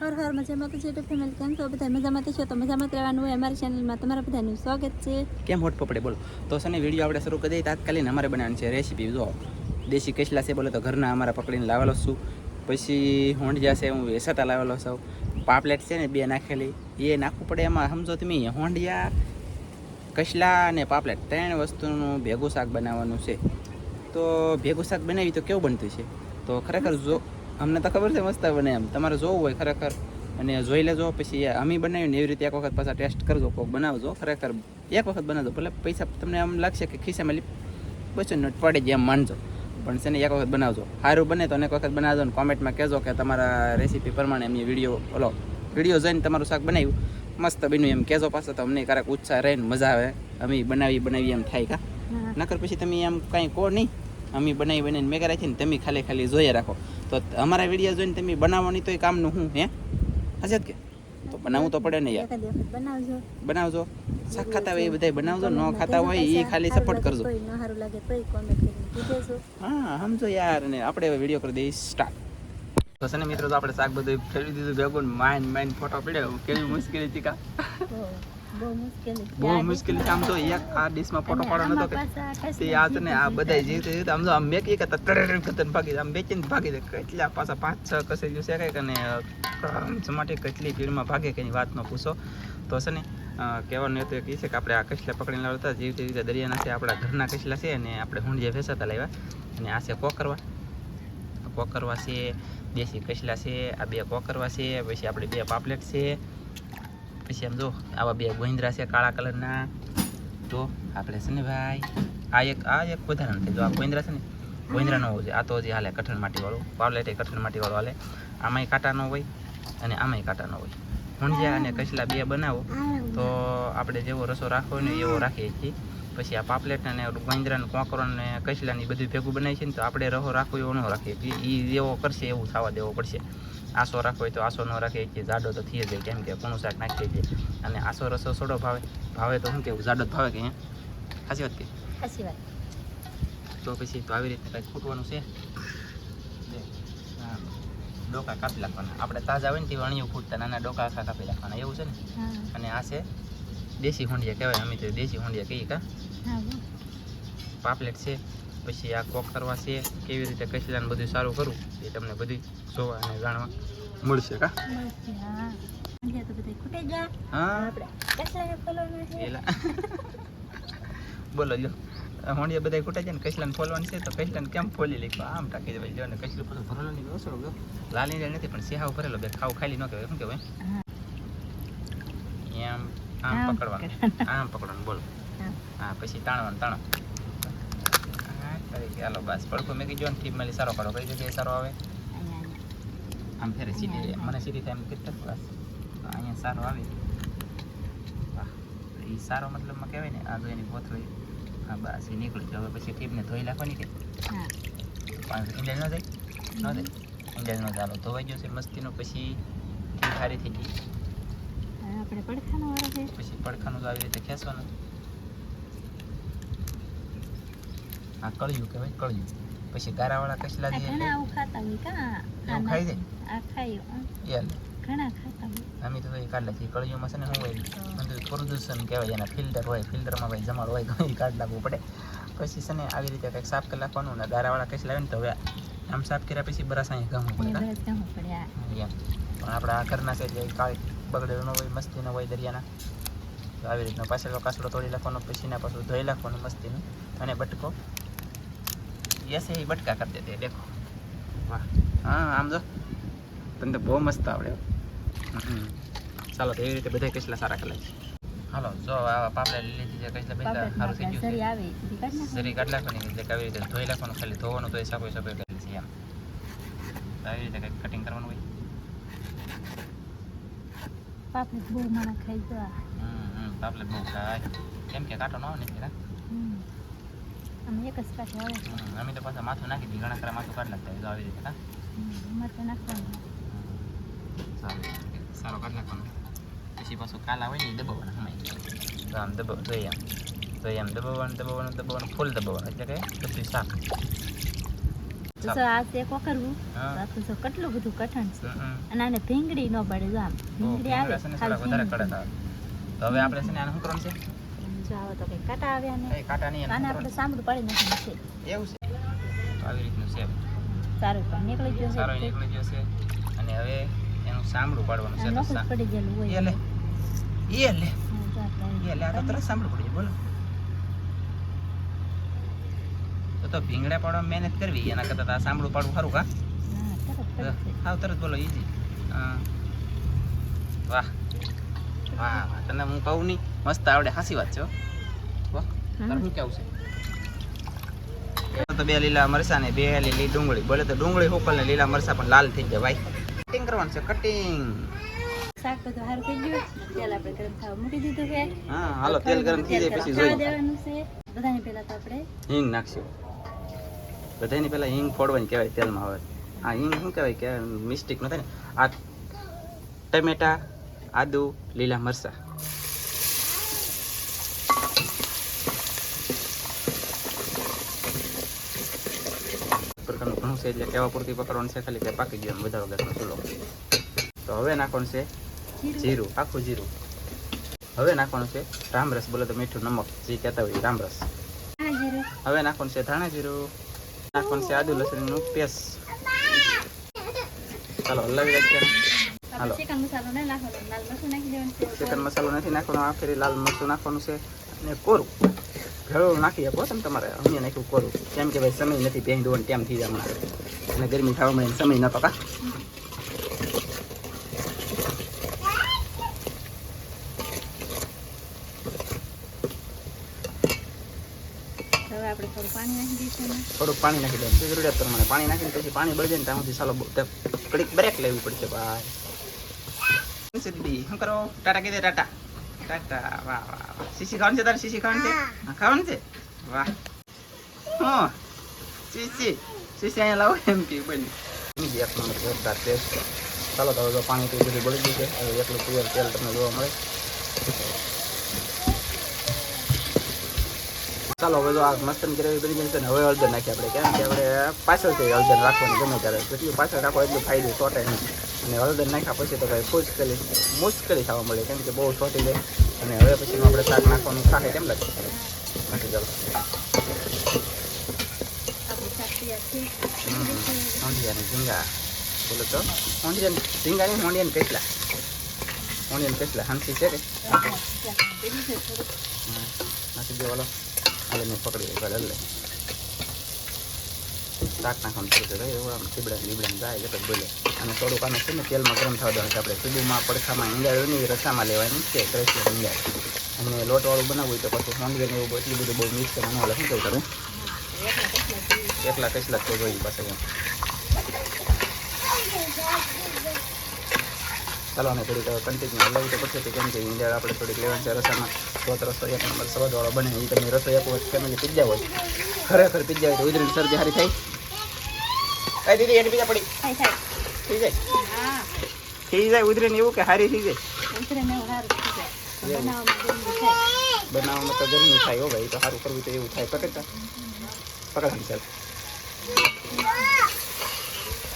હર હર મજામાં તો તો ફેમિલી કેમ છો બધા મજામાં તો છો તો મજામાં રહેવાનું હોય અમારી ચેનલમાં તમારા બધાનું સ્વાગત છે કેમ હોટ પપડે? બોલો. તો છે વીડિયો આપણે શરૂ કરી દઈએ. તાત્કાલિક અમારે બનાવવાની છે રેસીપી જો દેશી કેસલા છે, બોલો તો ઘરના અમારા પકડીને લાવેલો છું. પછી હોંડિયા છે, હું વેસાતા લાવેલો છું. પાપલેટ છે ને, બે નાખેલી. એ નાખવું પડે એમાં. સમજો તમે, હોંડિયા, કસલા અને પાપલેટ ત્રણ વસ્તુનું ભેગું શાક બનાવવાનું છે. તો ભેગું શાક બનાવી તો કેવું બનતું છે? તો ખરેખર જો અમને તો ખબર છે મસ્ત બને એમ. તમારે જોવું હોય ખરેખર. અને જોઈ લેજો પછી અમે બનાવ્યું ને એવી રીતે એક વખત પાછા ટેસ્ટ કરજો કોક બનાવજો. ખરેખર એક વખત બનાવજો ભલે પૈસા તમને આમ લાગશે કે ખિસ્સામાં બસો નોટ પડે જ એમ માનજો. પણ છે ને એક વખત બનાવજો. સારું બને તો એક વખત બનાવજો ને કોમેન્ટમાં કહેજો કે તમારા રેસીપી પ્રમાણે એમની વીડિયો ઓલો વીડિયો જોઈને તમારું શાક બનાવ્યું. મસ્ત બન્યું એમ. કહેજો પાછો તો અમને ક્યારેક ઉત્સાહ રહે ને મજા આવે. અમે બનાવી બનાવી એમ થાય કા. નકર પછી તમે એમ કાંઈ કહો નહીં. અમે બનાવી બનાવીને મેં રાખીને તમે ખાલી ખાલી જોઈએ રાખો. તો અમારા વીડિયો જોઈને તમે બનાવવાની તો એ કામનું હું હે? હશે કે? તો બનાવવું તો પડે ને યાર. બનાવજો. બનાવજો. શાક ખાતા હોય એ બધા બનાવજો ન ખાતા હોય એ ખાલી સપોર્ટ કરજો. હા સમજો યાર ને આપણે વીડિયો કરી દઈએ સ્ટાર્ટ તો છે મિત્રો તો આપણે શાક બધું ફેરવી દીધું ભેગું માઇન માઇન ફોટો પડ્યો. કેવી મુશ્કેલી હતી કા? બહુ મુશ્કેલી. છે. આમ તો એક આ ડીશમાં ફોટો પાડો નતો કે તે આ છે ને આ બધા જે જીવતે આમ તો આમ મેં કઈ કરતા તરત કરતા ભાગી આમ બેચીને ભાગી દે કેટલા પાછા પાંચ છ કસેરીઓ છે કંઈક અને માટે કેટલી ભીડમાં ભાગે કે એની વાત ન પૂછો. તો છે ને કહેવાનું હતું એ છે કે આપણે આ કસલા પકડીને લાવતા જીવતે જીવતે દરિયાના છે આપણા ઘરના કસલા છે અને આપણે હુંડિયા ફેસાતા લાવ્યા. અને આ છે કોકરવા. કોકરવા છે દેશી કસલા છે આ બે કોકરવા છે પછી આપણે બે પાપલેટ છે. પછી એમ જો, આવા બે ગોહિંદ્રા છે કાળા કલરના. તો આપણે છે ને ભાઈ, આ એક આ એક વધારાનું થાય જો આ ગોહિંદ્રા છે ને ગોહિંદ્રા ન છે. આ તો હજી હાલે કઠણ માટીવાળું પાવલેટ કઠણ માટીવાળું હાલે. આમાંય કાંટા ન હોય અને આમાંય કાંટા ન હોય. ભૂંજ્યા અને કચલા બે બનાવો, તો આપણે જેવો રસો રાખવો ને એવો રાખીએ છીએ. પછી આ પાપલેટ અને ગોંદરા કોકરો ને કચલાની બધું ભેગું બનાવીએ છીએ ને, તો આપણે રહો રાખવો એવો ન રાખીએ. એ જેવો કરશે, એવું થવા દેવો પડશે. આસો રાખવો હોય તો આસો ન રાખે કે જાડો તો થઈ જાય કેમ કે પૂણું શાક નાખી છીએ અને આસો રસો સોડો ભાવે ભાવે તો શું કેવું જાડો જ ભાવે કે અહીંયા? ખાસી વાત કે? ખાસી વાત. તો પછી તો આવી રીતે કંઈક ખૂટવાનું છે. ડોકા કાપી નાખવાના. આપણે તાજા હોય ને તે વણિયું ફૂટતા નાના ડોકા આખા કાપી નાખવાના. એવું છે ને? અને આ છે દેશી હોંડિયા કહેવાય અમે તો દેશી હોંડિયા કહીએ કા? પાપલેટ છે. પછી આ કોક કરવા છે કેવી રીતે કચલાને બધું સારું કરું એ તમને બધું જોવા અને જાણવા મળશે કા? બોલો લ્યો. હોંડિયા બધા ખૂટે છે ને કચલાને ફોલવાની છે તો કચલાને કેમ ફોલી લીધું આમ ટાંકી દેવાય જો ને કચલું પછી ભરેલો નહીં ઓછો ગયો લાલી નથી પણ સેહાવ ભરેલો બે ખાવ ખાલી ન કહેવાય શું કહેવાય? એમ આમ આમ પકડવાનું આમ પકડવાનું બોલો. હા. પછી તાણવાનું તાણો. કરી કે હાલો બસ. પડખું મેં કીધું ટીપ મેલી સારો કાઢો કઈ જગ્યાએ સારો આવે. આમ ફેરે સીધી મને સીધી થાય એમ કેટલા ક્લાસ અહીંયા સારો આવે. એ સારો મતલબમાં કહેવાય ને આ એની કોથળી હા બસ એ નીકળી હવે પછી ટીપને ધોઈ નાખવાની કે? પાંચ ઇન્ડિયન ન જાય? ન જાય? ઇન્ડિયન નો ચાલો ધોવાઈ ગયો છે મસ્તીનો. પછી ટીપ સારી થઈ ગઈ. આપણે પડખાનો પછી પડખાનું તો આવી રીતે ખેંચવાનું. આ કળિયું કહેવાય કળિયું. પછી ગારાવાળા કચલા જે ઘણા આવું ખાતા હોય કા? એવું ખાઈ દે? આ ખાય યલ ઘણા ખાતા હોય. અમે તો ભાઈ કાઢ નાખીએ. કળિયુંમાં છે ને શું હોય? બધું પ્રદૂષણ કહેવાય એના ફિલ્ટર હોય ફિલ્ટરમાં ભાઈ જમાડ હોય તો એ કાઢ લાગવું પડે. પછી છે ને આવી રીતે કંઈક સાફ કરી નાખવાનું ને ગારાવાળા કચલા આવે ને તો હવે આમ સાફ કર્યા પછી બરાસ અહીંયા ગમવું પડે એમ. પણ આપણા આ ઘરના છે જે કાળી બગડેલો ન હોય મસ્તી ન હોય દરિયાના તો આવી રીતનો પાછળનો કાસડો તોડી નાખવાનો પછી ના પાછું ધોઈ નાખવાનું મસ્તીનું અને બટકો. એસે એ બટકા કરી દેતે દેખો. વાહ. હા આમ જો. તને તો બહુ મસ્ત આવડે. ચાલો તો એવી રીતે બધા કેટલા સારા કલાક હાલો જો આ પાપડા લીધી છે કઈ બધા સારું થઈ ગયું સરી કાઢ નાખવાની એટલે કેવી રીતે ધોઈ નાખવાનું ખાલી ધોવાનું તો એ સાપો સાપો કરેલી છે એમ. આવી રીતે કંઈક કટિંગ કરવાનું હોય. પાપડી બહુ મને ખાઈ ગયા. હમ હમ પાપલેટ બહુ ખાય. કેમ કે કાંટો ન આવે ને આમ એક જ આવે અમે તો પાછા માથું નાખી દીધી ઘણા ખરા માથું કાઢ નાખતા હોય તો આવી રીતે હા? હમ, નાખવાનું સારું સારો કાઢ નાખવાનો. પછી પાછું કાલા હોય ને દબાવવાના હમાઈ તો આમ દબાવ જોઈએ આમ તો આમ દબાવવાનું દબાવવાનું દબાવવાનું ફૂલ દબાવવાનું એટલે કે બધું શાક તો આ તો તો કેટલું બધું કઠણ છે. અને આને ભીંગડી ન પડે જો આમ ભીંગડી આવે ભીંગડા છે ને થોડા વધારે કડક આવે. તો હવે આપણે છે ને આને શું કરવાનું છે? જો આવો તો કઈ કાંટા આવે આને. કાંટા નહીં આને આને આપણે સાંભળું પાડી નાખવાનું છે. એવું છે. તો આવી રીતનું છે સારું પણ નીકળી ગયો સારો છે નીકળી ગયો છે. અને હવે એનું સાંભળું પાડવાનું છે તો નોખું જ સા- પડી ગયેલું હોય એ લે. એ લે. હા, જો આપણે એ લે આ તો તરત સાંભળું પડી બોલો. તો તો ભીંગડા પાડવા મહેનત કરવી એના કરતાં આ સાંભળું પાડવું સારું કા હા, તરત બોલો ઈજી વાહ. વાહ વાહ તને હું કહું નહીં. મસ્ત આવડે હાસી વાત છે હો. શું કેવું છે? તો બે લીલા મરસા ને બે લીલી ડુંગળી. બોલે તો ડુંગળી હોકલ ને લીલા મરસા પણ લાલ થઈ જાય ભાઈ. કટિંગ કરવાનું છે કટિંગ શાક બધું સારું થઈ ગયું. તેલ આપણે ગરમ થવા મૂકી દીધું છે. હા હાલો તેલ ગરમ થઈ જાય પછી જોઈ દેવાનું છે. બધાને પહેલા તો આપણે હિંગ નાખશું. બધાની પહેલા હિંગ ફોડવાની કહેવાય તેલમાં હવે. આ હિંગ શું કહેવાય કે મિસ્ટેક ન થાય ને? આ ટમેટા આદુ, લીલા મરચા. પ્રકારનું ઘણું છે એટલે કેવા પૂરતી પકડવાનું છે, ખાલી કે પાકી ગયો બધા વગરનો ચૂલો. તો હવે નાખવાનું છે જીરું, આખું જીરું. હવે નાખવાનું છે રામરસ, બોલે તો મીઠું, નમક, જે કહેતા હોય રામરસ. હવે નાખવાનું છે ધાણા જીરું. નાખવાનું છે આદુ લસણનું પેસ્ટ. ચાલો હલાવી રાખીએ હાલો. ચિકન મસાલો નહીં નાખવાનો લાલ મરચું નાખી દેવાનું ચિકન મસાલો નથી નાખવાનો આખરે લાલ મરચું નાખવાનું છે અને કોરું. ઘણું નાખી આપો તમે તમારે અમે નાખ્યું કોરું. કેમ કે ભાઈ સમય નથી પહેરી દોવાનું ટાઈમ થઈ જાય હમણાં. અને ગરમી થવા મળે સમય નતો કા થોડું પાણી નાખી દઈશું થોડુંક પાણી નાખી દેવાનું જરૂરિયાત પ્રમાણે પાણી નાખીને પછી પાણી બળી જાય ને ત્યાં સુધી તે કડીક બ્રેક લેવી પડશે ભાઈ. સિદ્ધિ શું કરો ટાટા કીધે ટાટા ટાટા વાહ વાહ વાહ શીશી ખાવાનું છે તારે શીશી ખાવાનું છે હા, ખાવાનું છે વાહ હા શીશી શીશી અહીંયા લાવો એમ કે બની જે એક નંબર જોરદાર ટેસ્ટ ચાલો તો તો પાણી તો બધું બળી ગયું છે હવે એટલું ક્લિયર તેલ તમને જોવા મળે ચાલો હવે તો આ મસ્તન ગ્રેવી બની જશે ને હવે હળદર નાખીએ આપણે કેમ કે આપણે પાછળથી હળદર રાખવાની ગમે ત્યારે જેટલું પાછળ રાખો એટલું ફાયદો સો નહીં અને હળદર નાખ્યા પછી તો કાંઈ મુશ્કેલી મુશ્કેલી થવા મળે કેમ કે બહુ સોટી જાય અને હવે પછી આપણે શાક નાખવાનું ખાખે કેમ લાગે? નાખી ચાલો. ઝીંગા. બોલો તો. મોંઢિયાની ઝીંગાની મોંઢિયાની કેટલા? ઓનિયન કેટલા? હાંસી છે કે? નાખી દો ઓલો હાલે. પકડી ગયો લે શાક નાખવાનું શરૂ કરે એવું આમ ચીબડા લીબડા જાય એટલે બોલે. અને થોડુંક આને છે ને તેલમાં ગરમ થવા દેવાનું છે આપણે સીધુંમાં પડખામાં ઈંડાળની રસામાં લેવાની છે ક્રેશિયર ઈંડાળ અને લોટવાળું બનાવવું હોય તો પછી મોંઘી એવું એટલું બધું બહુ મિક્સ કરવાનું હાલે શું કહું તમે? એકલા કેટલા તો જોઈએ પાસે એમ. ચાલો અને થોડીક કન્ટિન્યુ હલાવી તો પડશે કેમ કે ઈંડાળ આપણે થોડીક લેવાની છે રસામાં. સ્વત રસો એક નંબર સ્વાદવાળો બને. એ તમે રસોઈ એક વખત ફેમિલી પીજા હોય. ખરેખર પીજા હોય તો ઉધરી શરદી હારી થાય. કઈ દીદી એની પીજા પડી. થઈ જાય? થઈ જાય ઉધરીને એવું કે હારી થઈ જાય? બનાવવામાં તો ગરમી થાય હો ભાઈ. તો સારું કરવું તો એવું થાય. પકડતા. પકડ ચાલ.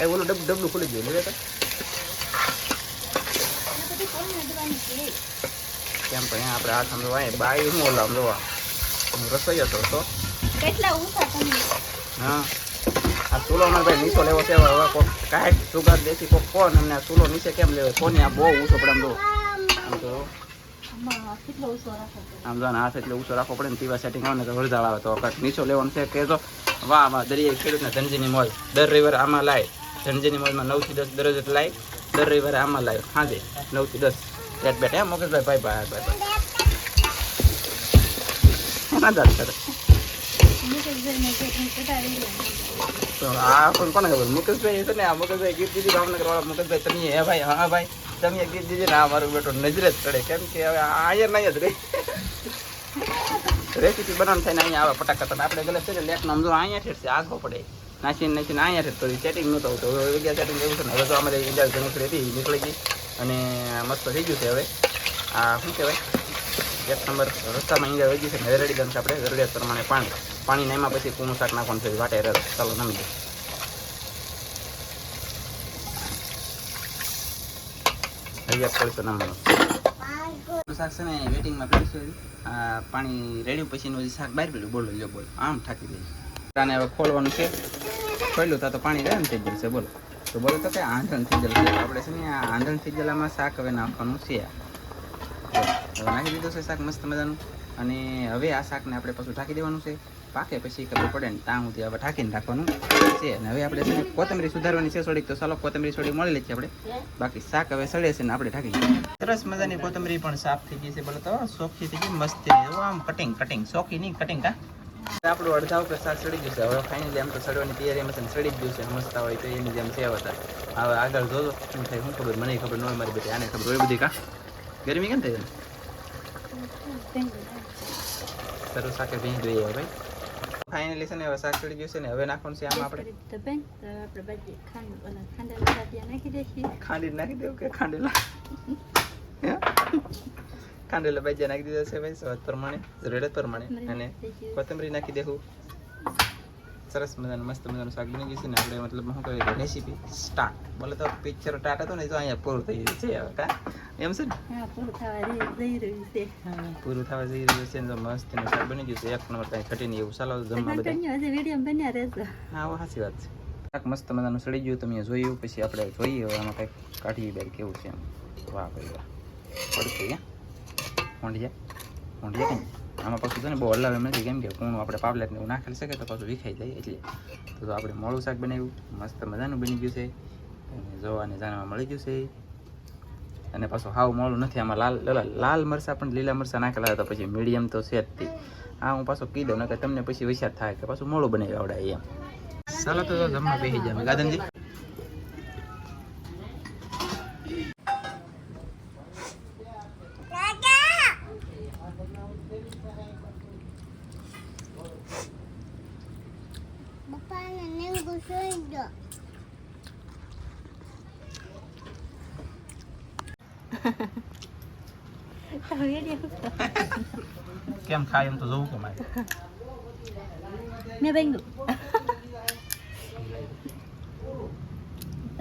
એ ઓલું ડબ ડબલું ખુલી ગયું. લે કેમ તો અહીંયા આપણે આ આમ જોવાય બાઈ હું ઓલા આમ જોવા? હું રસોઈ હતો તો કેટલા ઊંચા તમે? હા. આ ચૂલો અમારે ભાઈ નીચો લેવો છે હવે કોક કાંઈક સુગર દેશી કોક કોણ અમને આ ચૂલો નીચે કેમ લેવો? કોને આ બહુ ઊંચો પડે આમ જો. આમ તો આમાં જો હાથ એટલે ઊંચો રાખવો પડે ને પીવા સેટિંગ આવે ને તો વરસાદ આવે તો કાંઈક નીચો લેવાનું છે. કે જો વાહ વાહ દરિયાઈ ખેડૂતને ધનજીની મોજ. દર રવિવારે આમાં લાય. ધનજીની મોજમાં નવથી દસ દરરોજ લાય. દર રવિવારે આમાં લાય. સાંજે નવથી દસ. બેટ બેટ હે મોકેશભાઈ ભાઈ ભાઈ ભાઈ ભાઈ એના જાત કરે. તો આ પણ કોને ખબર? મુકેશભાઈ છે ને આ મુકેશભાઈ ગીત દીધી ભાવનગર વાળા મુકેશભાઈ તમે હે ભાઈ હા ભાઈ તમે ગીત દીધી ને મારું બેટો નજરે જ ચડે કેમ કે હવે આ અહીંયા નહીં જ રહી. રેસીપી બનાવવાનું થાય ને અહીંયા આવે ફટાકા તો આપણે ગલે છે ને લેટ નામ જો અહીંયા ઠેર છે આગો પડે. નાસીને નાસીને અહીંયા ઠેર તો સેટિંગ નહોતો તો હવે સેટિંગ એવું છે ને હવે તો અમારે ઇન્ડિયા હતી નીકળી ગઈ. અને મસ્ત થઈ ગયું છે હવે. આ શું કહેવાય? એક નંબર રસ્તામાં ઈંડા વહી છે રેડી દમ છે આપણે જરૂરિયાત પ્રમાણે પાણી. પાણી નામાં પછી કૂણું શાક નાખવાનું છે. વાટે રસ. ચાલો નમી દે શાક છે ને વેટિંગમાં પડ્યું છે પાણી રેડ્યું પછીનું શાક બહાર પેલું બોલો, લ્યો, બોલો. આમ થાકી દઈએ આને હવે ખોલવાનું છે. ખોલ્યું તો પાણી રહે ને થઈ બોલો. તો બોલો તો કે આંધણ થીજલ આપણે છે ને આ આંધણ થીજલામાં શાક હવે નાખવાનું છે. હવે નાખી દીધું છે શાક મસ્ત મજાનું. અને હવે આ શાકને આપણે પાછું ઢાંકી દેવાનું છે. પાકે પછી ખબર પડે ને ત્યાં સુધી હવે ઢાંકીને રાખવાનું છે. અને હવે આપણે છે ને કોથમરી સુધારવાની છે સોડીક તો ચાલો કોથમરી સોડી મળી લઈએ આપણે. બાકી શાક હવે સડે છે ને આપણે ઢાંકી સરસ મજાની કોથમરી પણ સાફ થઈ ગઈ છે. બોલો તો સોખી થઈ ગઈ, મસ્ત આમ કટિંગ કટિંગ સોખી નહીં કટિંગ કા આપણું અડધા ઉપર શાક સડી ગયું છે. હવે ફાઇનલી એમ તો સડવાની તૈયારીમાં છે સડી જ ગયું છે. મસ્ત હોય તો એની જેમ છે હતા. હવે આગળ જોજો શું થાય શું ખબર? મને ખબર ન હોય મારી બધી આને ખબર હોય બધી કા? ગરમી કેમ થઈ સરસ શાકે ભીંજ જોઈએ ભાઈ. ફાઇનલી છે ને હવે શાક ચડી ગયું છે ને. હવે નાખવાનું છે આમ આપણે. ખાંડ નાખી દેવું કે ખાંડેલા? ખાંડેલા ભાજીયા નાખી દીધા છે ભાઈ સ્વાદ પ્રમાણે જરૂરિયાત પ્રમાણે. અને કોથમરી નાખી દેવું સરસ મજાનું મસ્ત મજાનું શાક બની ગયું છે ને આપણે મતલબ શું કહેવાય રેસીપી સ્ટાર્ટ બોલે તો પિક્ચર ટાટ હતો ને તો અહીંયા પૂરું થઈ ગયું છે હવે કા? એમ છે ને? પૂરું થવા જઈ રહ્યું છે. પૂરું થવા જઈ રહ્યું છે તો મસ્ત ને શાક બની ગયું છે. એક નંબર કાંઈ ઘટીને એવું ચાલો જમવા બધા. વીડિયો બન્યા રહેજો. હા ઓ સાચી વાત છે. શાક મસ્ત મજાનું સડી ગયું તમે જોયું પછી આપણે જોઈએ હવે આમાં કંઈક કાઢીએ બેર કેવું છે એમ. વાહ ભાઈ વાહ. પડશે મોંઢિયા મોંઢિયા કંઈ આમાં પાછું છે ને બહુ હલાવે એમ નથી, કેમ કે કૂણું આપણે પાવલેટ ને એવું નાખેલ શકે તો પાછું વિખાઈ જાય, એટલે તો આપણે મોળું શાક બનાવ્યું, મસ્ત મજાનું બની ગયું છે. જોવાને જાણવા મળી ગયું છે. અને પાછું હાવ મોળું નથી, આમાં લાલ લાલ મરચાં પણ લીલા મરચાં નાખેલા હતા, પછી મીડિયમ તો છે જ આ હું પાછો કહી દઉં નકર તમને પછી વિચાર થાય કે પાછું મોળું બનાવી આવડાય એમ. ચાલો તો જમવા બેસી જાય ગાદનજી વીડિયો કેમ ખાય એમ તો જોવું કે મારે મેં બન્યું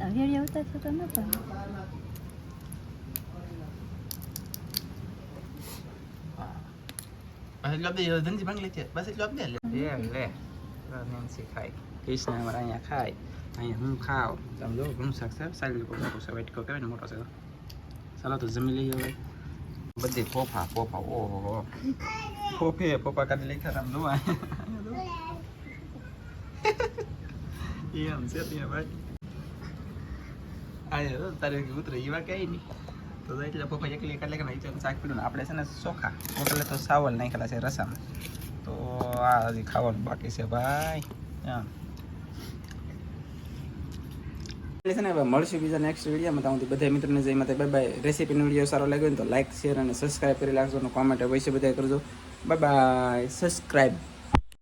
વીડિયો ઉતારશો તો ન પણ બસ એટલું આપી દે ધનજી ભાંગ લે છે બસ એટલું આપી દે લે લે નેન્સી ખાય કૃષ્ણ અમારે અહીંયા ખાય અહીંયા હું ખાવ તમે જો ઘણું શાક છે સારી લોકો મોટો છે વાટકો કહેવાય ને મોટો છે ચાલો તો જમી લઈએ હવે બધી ફોફા ફોફા ઓહો ફોફે ફોફા કાઢી લખ્યા તમે જોવા એમ છે ત્યાં ભાઈ આ તારે ઉતરે એવા કઈ નહીં તો એટલે પપ્પા એકલી એકલા કે નહીં શાક પીડું આપણે છે ને ચોખા એટલે તો સાવલ નાખેલા છે રસામાં. તો આ હજી ખાવાનું બાકી છે, ભાઈ. એમ એટલે છે ને મળશું બીજા નેક્સ્ટ વિડીયોમાં. ત્યાં સુધી બધા મિત્રોને જઈ માતા બાય બાય રેસીપીનો વીડિયો સારો લાગ્યો તો લાઈક શેર અને સબસ્ક્રાઈબ કરી નાખજો અને કોમેન્ટ અવશ્ય બધા કરજો. Bye bye subscribe